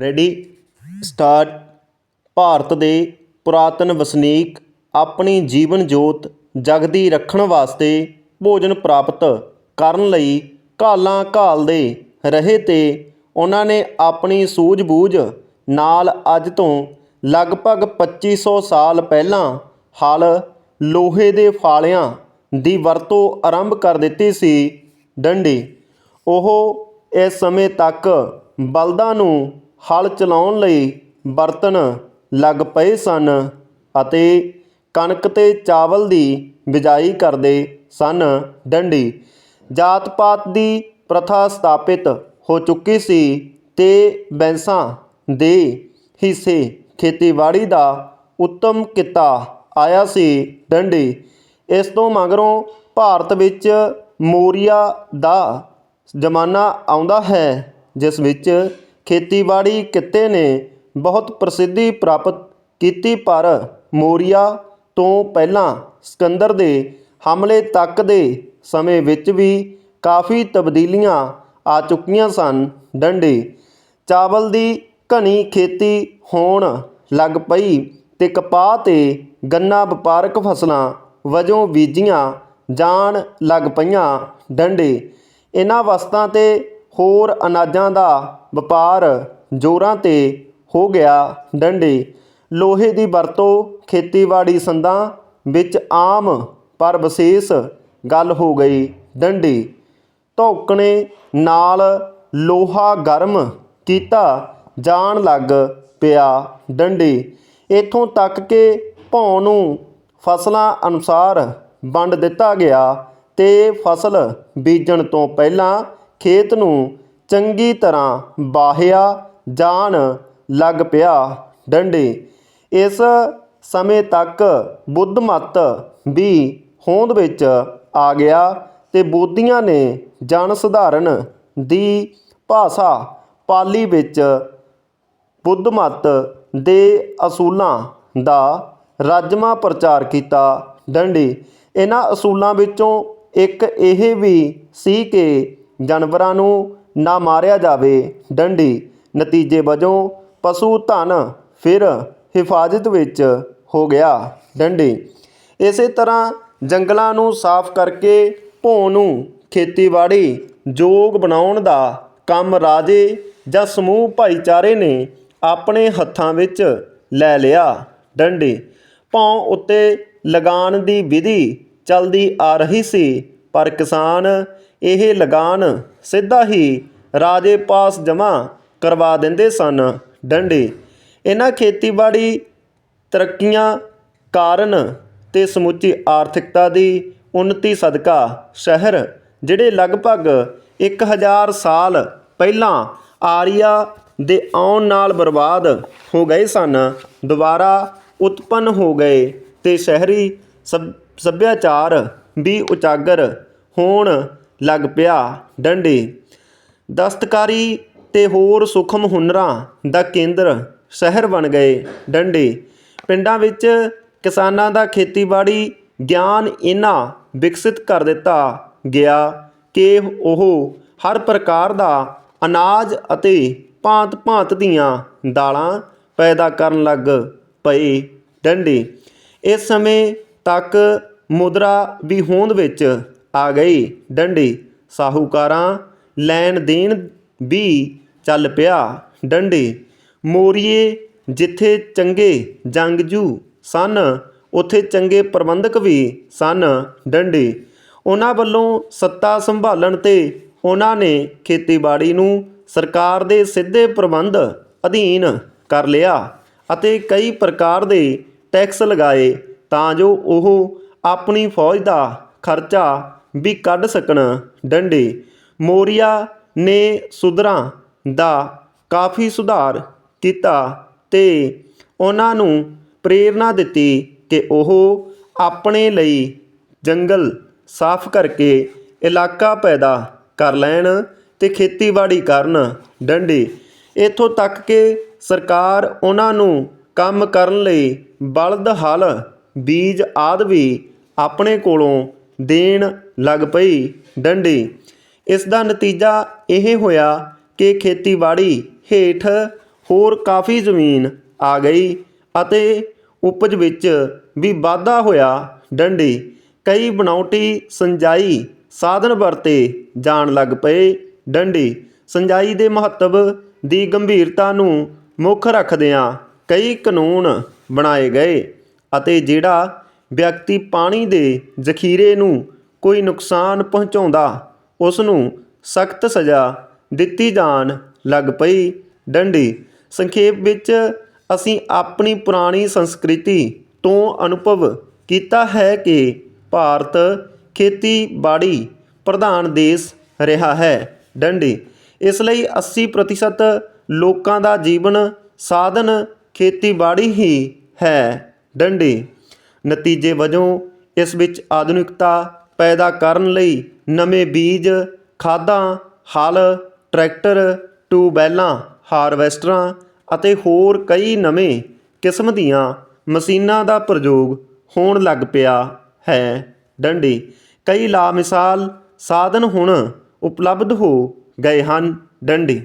Ready start Bharat ਦੇ ਪੁਰਾਤਨ ਵਸਨੀਕ ਆਪਣੀ ਜੀਵਨ ਜੋਤ ਜਗਦੀ ਰੱਖਣ ਵਾਸਤੇ ਭੋਜਨ ਪ੍ਰਾਪਤ ਕਰਨ ਲਈ ਘਾਲਾਂ ਘਾਲਦੇ ਰਹੇ ਤੇ ਉਹਨਾਂ ਨੇ ਆਪਣੀ ਸੂਝ-ਬੂਝ ਨਾਲ ਅੱਜ ਤੋਂ ਲਗਭਗ 2500 ਸਾਲ ਪਹਿਲਾਂ ਹਲ ਲੋਹੇ ਦੇ ਫਾਲਿਆਂ ਦੀ ਵਰਤੋਂ ਆਰੰਭ ਕਰ ਦਿੱਤੀ ਸੀ। ਡੰਡੀ, ਉਹ ਇਸ ਸਮੇਂ ਤੱਕ ਬਲਦਾਂ ਨੂੰ ਹਲ ਚਲਾਉਣ ਲਈ ਬਰਤਨ ਲੱਗ ਪਏ ਸਨ ਅਤੇ ਕਣਕ ਤੇ ਚਾਵਲ ਦੀ ਬਿਜਾਈ ਕਰਦੇ ਸਨ। ਡੰਡੀ ਜਾਤ ਪਾਤ ਦੀ ਪ੍ਰਥਾ ਸਥਾਪਿਤ ਹੋ ਚੁੱਕੀ ਸੀ ਤੇ ਬੈਂਸਾਂ ਦੇ ਹਿੱਸੇ ਖੇਤੀਬਾੜੀ ਦਾ ਉੱਤਮ ਕਿੱਤਾ ਆਇਆ ਸੀ। ਡੰਡੀ ਇਸ ਤੋਂ ਮਗਰੋਂ ਭਾਰਤ ਵਿੱਚ ਮੋਰੀਆ ਦਾ ਜ਼ਮਾਨਾ ਆਉਂਦਾ ਹੈ, ਜਿਸ ਵਿੱਚ ਖੇਤੀਬਾੜੀ ਕਿੱਤੇ ਨੇ ਬਹੁਤ ਪ੍ਰਸਿੱਧੀ ਪ੍ਰਾਪਤ ਕੀਤੀ, ਪਰ ਮੌਰੀਆ ਤੋਂ ਪਹਿਲਾਂ ਸਿਕੰਦਰ ਦੇ ਹਮਲੇ ਤੱਕ ਦੇ ਸਮੇਂ ਵਿੱਚ ਵੀ ਕਾਫੀ ਤਬਦੀਲੀਆਂ ਆ ਚੁੱਕੀਆਂ ਸਨ। ਡੰਡੇ, ਚਾਵਲ ਦੀ ਘਣੀ ਖੇਤੀ ਹੋਣ ਲੱਗ ਪਈ ਤੇ ਕਪਾਹ ਤੇ ਗੰਨਾ ਵਪਾਰਕ ਫਸਲਾਂ ਵਜੋਂ ਬੀਜੀਆਂ ਜਾਣ ਲੱਗ ਪਈਆਂ। ਡੰਡੇ, ਇਹਨਾਂ ਵਸਤਾਂ ਤੇ ਹੋਰ ਅਨਾਜਾਂ ਦਾ ਵਪਾਰ ਜ਼ੋਰਾਂ ਤੇ ਹੋ ਗਿਆ ਡੰਡੇ। ਲੋਹੇ ਦੀ ਵਰਤੋਂ ਖੇਤੀਬਾੜੀ ਸੰਦਾਂ ਵਿੱਚ ਆਮ ਪਰ ਵਿਸ਼ੇਸ਼ ਗੱਲ ਹੋ ਗਈ ਡੰਡੀ। ਧੌਕਣੇ ਨਾਲ ਲੋਹਾ ਗਰਮ ਕੀਤਾ ਜਾਣ ਲੱਗ ਪਿਆ ਡੰਡੇ। ਇੱਥੋਂ ਤੱਕ ਕਿ ਭੌਂ ਨੂੰ ਫਸਲਾਂ ਅਨੁਸਾਰ ਵੰਡ ਦਿੱਤਾ ਗਿਆ ਤੇ ਫਸਲ ਬੀਜਣ ਤੋਂ ਪਹਿਲਾਂ ਖੇਤ ਨੂੰ ਚੰਗੀ ਤਰ੍ਹਾਂ ਬਾਹਿਆ ਜਾਣ ਲੱਗ ਪਿਆ। ਡੰਡੇ, ਇਸ ਸਮੇਂ ਤੱਕ ਬੁੱਧ ਮਤ ਵੀ ਹੋਂਦ ਵਿੱਚ ਆ ਗਿਆ ਤੇ ਬੋਧੀਆਂ ਨੇ ਜਨ ਸਧਾਰਨ ਦੀ ਭਾਸ਼ਾ ਪਾਲੀ ਵਿੱਚ ਬੁੱਧ ਮਤ ਦੇ ਅਸੂਲਾਂ ਦਾ ਰਾਜਮਾ ਪ੍ਰਚਾਰ ਕੀਤਾ। ਡੰਡੀ, ਇਹਨਾਂ ਅਸੂਲਾਂ ਵਿੱਚੋਂ ਇੱਕ ਇਹ ਵੀ ਸੀ ਕਿ ਜਾਨਵਰਾਂ ਨੂੰ ਨਾ ਮਾਰਿਆ ਜਾਵੇ। ਡੰਡੀ ਨਤੀਜੇ ਵਜੋਂ ਪਸ਼ੂ ਧਨ ਫਿਰ ਹਿਫਾਜ਼ਤ ਵਿੱਚ ਹੋ ਗਿਆ। ਡੰਡੀ ਇਸੇ ਤਰ੍ਹਾਂ ਜੰਗਲਾਂ ਨੂੰ ਸਾਫ਼ ਕਰਕੇ ਭੋਂ ਨੂੰ ਖੇਤੀਬਾੜੀ ਯੋਗ ਬਣਾਉਣ ਦਾ ਕੰਮ ਰਾਜੇ ਜਾਂ ਸਮੂਹ ਭਾਈਚਾਰੇ ਨੇ ਆਪਣੇ ਹੱਥਾਂ ਵਿੱਚ ਲੈ ਲਿਆ। ਡੰਡੀ ਭੌਂ ਉੱਤੇ ਲਗਾਨ ਦੀ ਵਿਧੀ ਚੱਲਦੀ ਆ ਰਹੀ ਸੀ, ਪਰ ਕਿਸਾਨ ਇਹ ਲਗਾਨ ਸਿੱਧਾ ਹੀ ਰਾਜੇ ਪਾਸ ਜਮ੍ਹਾਂ ਕਰਵਾ ਦਿੰਦੇ ਸਨ। ਡੰਡੇ। ਇਹਨਾਂ ਖੇਤੀਬਾੜੀ ਤਰੱਕੀਆਂ ਕਾਰਨ ਤੇ ਸਮੁੱਚੀ ਆਰਥਿਕਤਾ ਦੀ ਉન્નਤੀ ਸਦਕਾ ਸ਼ਹਿਰ, ਜਿਹੜੇ ਲਗਭਗ 1000 ਸਾਲ ਪਹਿਲਾਂ ਆਰੀਆ ਦੇ ਆਉਣ ਨਾਲ ਬਰਬਾਦ ਹੋ ਗਏ ਸਨ, ਦੁਬਾਰਾ ਉਤਪੰਨ ਹੋ ਗਏ ਤੇ ਸ਼ਹਿਰੀ ਸਭ, ਸੱਭਿਆਚਾਰ ਵੀ ਉਜਾਗਰ ਹੋਣ ਲੱਗ ਪਿਆ। ਡੰਡੇ, ਦਸਤਕਾਰੀ ਤੇ ਹੋਰ ਸੂਖਮ ਹੁਨਰਾਂ ਦਾ ਕੇਂਦਰ ਸ਼ਹਿਰ ਬਣ ਗਏ। ਡੰਡੇ, ਪਿੰਡਾਂ ਵਿੱਚ ਕਿਸਾਨਾਂ ਦਾ ਖੇਤੀਬਾੜੀ ਗਿਆਨ ਇੰਨਾ ਵਿਕਸਿਤ ਕਰ ਦਿੱਤਾ ਗਿਆ ਕਿ ਉਹ ਹਰ ਪ੍ਰਕਾਰ ਦਾ ਅਨਾਜ ਅਤੇ ਭਾਂਤ-ਭਾਂਤ ਦੀਆਂ ਦਾਲਾਂ ਪੈਦਾ ਕਰਨ ਲੱਗ ਪਏ। ਡੰਡੇ, ਇਸ ਸਮੇਂ ਤੱਕ ਮੁਦਰਾ ਵੀ ਹੋਂਦ ਵਿੱਚ ਆ ਗਈ। ਡੰਡੀ, ਸਾਹੂਕਾਰਾਂ ਲੈਣ ਦੇਣ ਵੀ ਚੱਲ ਪਿਆ। ਡੰਡੀ, ਮੋਰੀਏ ਜਿੱਥੇ ਚੰਗੇ ਜੰਗਜੂ ਸਨ, ਉੱਥੇ ਚੰਗੇ ਪ੍ਰਬੰਧਕ ਵੀ ਸਨ। ਡੰਡੀ, ਉਹਨਾਂ ਵੱਲੋਂ ਸੱਤਾ ਸੰਭਾਲਣ ਤੇ ਉਹਨਾਂ ਨੇ ਖੇਤੀਬਾੜੀ ਨੂੰ ਸਰਕਾਰ ਦੇ ਸਿੱਧੇ ਪ੍ਰਬੰਧ ਅਧੀਨ ਕਰ ਲਿਆ ਅਤੇ ਕਈ ਪ੍ਰਕਾਰ ਦੇ ਟੈਕਸ ਲਗਾਏ ਤਾਂ ਜੋ ਉਹ ਆਪਣੀ ਫੌਜ ਦਾ ਖਰਚਾ ਵੀ ਕੱਢ ਸਕਣ। ਡੰਡੇ, ਮੋਰੀਆ ਨੇ ਸੁਧਰਾਂ ਦਾ ਕਾਫੀ ਸੁਧਾਰ ਕੀਤਾ ਤੇ ਉਹਨਾਂ ਨੂੰ ਪ੍ਰੇਰਣਾ ਦਿੱਤੀ ਕਿ ਉਹ ਆਪਣੇ ਲਈ ਜੰਗਲ ਸਾਫ਼ ਕਰਕੇ ਇਲਾਕਾ ਪੈਦਾ ਕਰ ਲੈਣ ਤੇ ਖੇਤੀਬਾੜੀ ਕਰਨ। ਡੰਡੇ, ਇੱਥੋਂ ਤੱਕ ਕਿ ਸਰਕਾਰ ਉਹਨਾਂ ਨੂੰ ਕੰਮ ਕਰਨ ਲਈ ਬਲਦ ਹਲ, ਬੀਜ ਆਦਿ ਵੀ ਆਪਣੇ ਕੋਲੋਂ ਦੇਣ ਲੱਗ ਪਈ ਡੰਡੀ। ਇਸ ਦਾ ਨਤੀਜਾ ਇਹ ਹੋਇਆ ਕਿ ਖੇਤੀਬਾੜੀ ਹੇਠ ਹੋਰ ਕਾਫੀ ਜ਼ਮੀਨ ਆ ਗਈ ਅਤੇ ਉਪਜ ਵਿੱਚ ਵੀ ਵਾਧਾ ਹੋਇਆ ਡੰਡੀ। ਕਈ ਬਣਾਉਟੀ ਸਿੰਜਾਈ ਸਾਧਨ ਵਰਤੇ ਜਾਣ ਲੱਗ ਪਏ ਡੰਡੀ। ਸਿੰਜਾਈ ਦੇ ਮਹੱਤਵ ਦੀ ਗੰਭੀਰਤਾ ਨੂੰ ਮੁੱਖ ਰੱਖਦਿਆਂ ਕਈ ਕਾਨੂੰਨ ਬਣਾਏ ਗਏ ਅਤੇ ਜਿਹੜਾ ਵਿਅਕਤੀ ਪਾਣੀ ਦੇ ਜ਼ਖੀਰੇ ਨੂੰ ਕੋਈ ਨੁਕਸਾਨ ਪਹੁੰਚਾਉਂਦਾ ਉਸ ਨੂੰ ਸਖਤ ਸਜ਼ਾ ਦਿੱਤੀ ਜਾਣ ਲੱਗ ਪਈ। ਡੰਡੀ, ਸੰਖੇਪ ਵਿੱਚ, ਅਸੀਂ ਆਪਣੀ ਪੁਰਾਣੀ ਸੰਸਕ੍ਰਿਤੀ ਤੋਂ ਅਨੁਭਵ ਕੀਤਾ ਹੈ ਕਿ ਭਾਰਤ ਖੇਤੀਬਾੜੀ ਪ੍ਰਧਾਨ ਦੇਸ਼ ਰਿਹਾ ਹੈ। ਡੰਡੀ, ਇਸ ਲਈ 80% ਲੋਕਾਂ ਦਾ ਜੀਵਨ ਸਾਧਨ ਖੇਤੀਬਾੜੀ ਹੀ ਹੈ। ਡੰਡੀ ਨਤੀਜੇ ਵਜੋਂ ਇਸ ਵਿੱਚ ਆਧੁਨਿਕਤਾ ਪੈਦਾ ਕਰਨ ਲਈ ਨਵੇਂ ਬੀਜ, ਖਾਦਾਂ, ਹਲ, ਟਰੈਕਟਰ, ਟਿਊਬਵੈੱਲਾਂ, ਹਾਰਵੈਸਟਰਾਂ ਅਤੇ ਹੋਰ ਕਈ ਨਵੇਂ ਕਿਸਮ ਦੀਆਂ ਮਸ਼ੀਨਾਂ ਦਾ ਪ੍ਰਯੋਗ ਹੋਣ ਲੱਗ ਪਿਆ ਹੈ। ਡੰਡੀ, ਕਈ ਲਾਮਿਸਾਲ ਸਾਧਨ ਹੁਣ ਉਪਲਬਧ ਹੋ ਗਏ ਹਨ। ਡੰਡੀ